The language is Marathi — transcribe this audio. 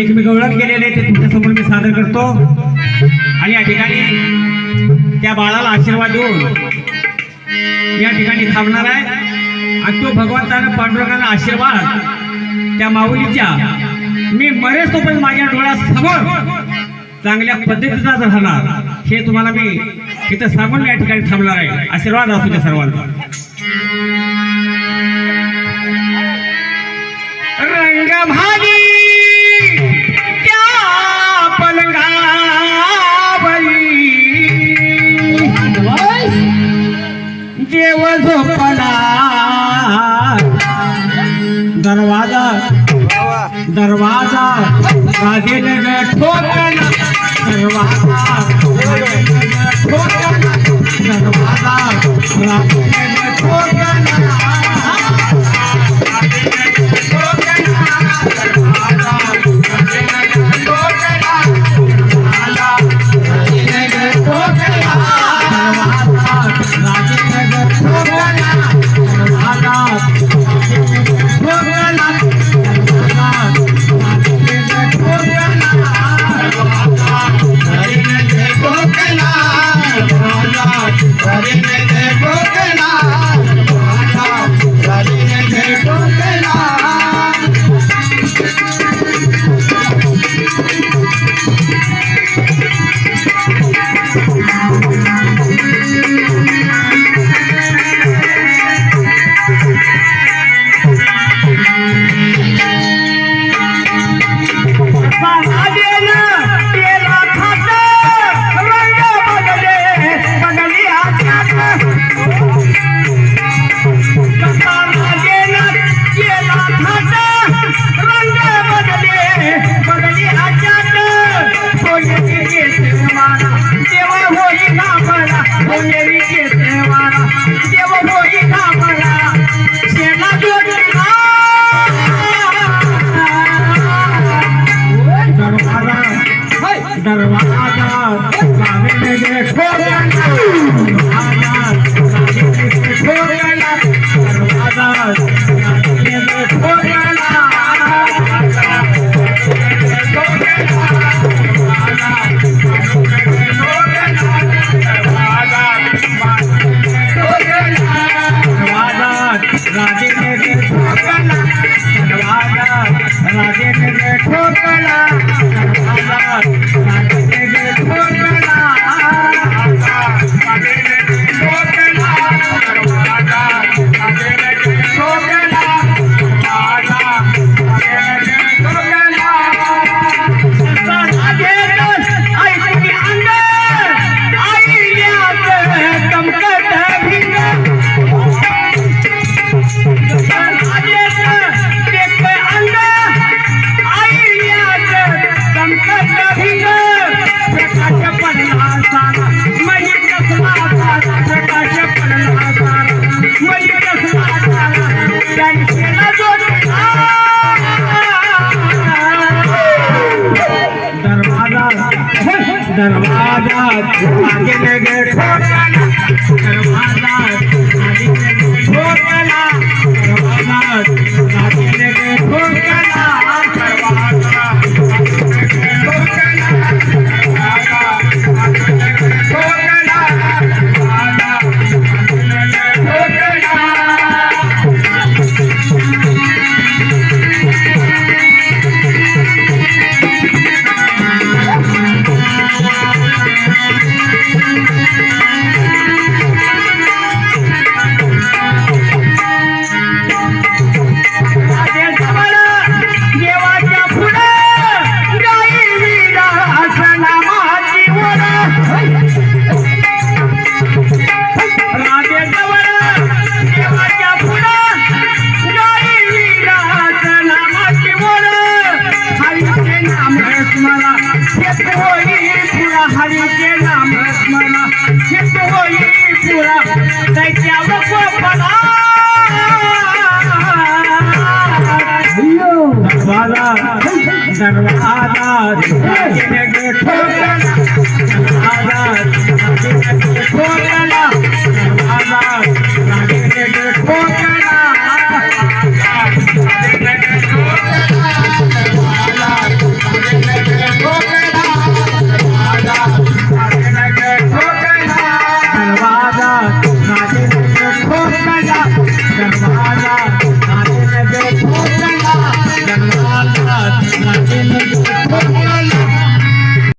एकमेक ओळख केलेले ते तुमच्यासमोर मी सादर करतो. आणि या ठिकाणी त्या बाळाला आशीर्वाद देऊन या ठिकाणी थांबणार आहे. आणि तो भगवंतानं पांडुरंगाला आशीर्वाद त्या माऊलीच्या. मी मरेच तोपर्यंत माझ्या डोळ्यासमोर चांगल्या पद्धतीचा राहणार हे तुम्हाला मी इथं सांगून या ठिकाणी थांबणार आहे. आशीर्वाद असू त्या सर्वांचा. रंगभागी त्या देव झोपला दरवाजा दरवाजा राजेने ठोकला दरवाजा ठोकला दरवाजा। दरवाजा दरवाजा दरवाजा आगे लगे ठोकला दरवाजा हरीचे नाम स्मरा शेत होई पुरा. त्याच्या गोपला दरवाजा. दरवाजा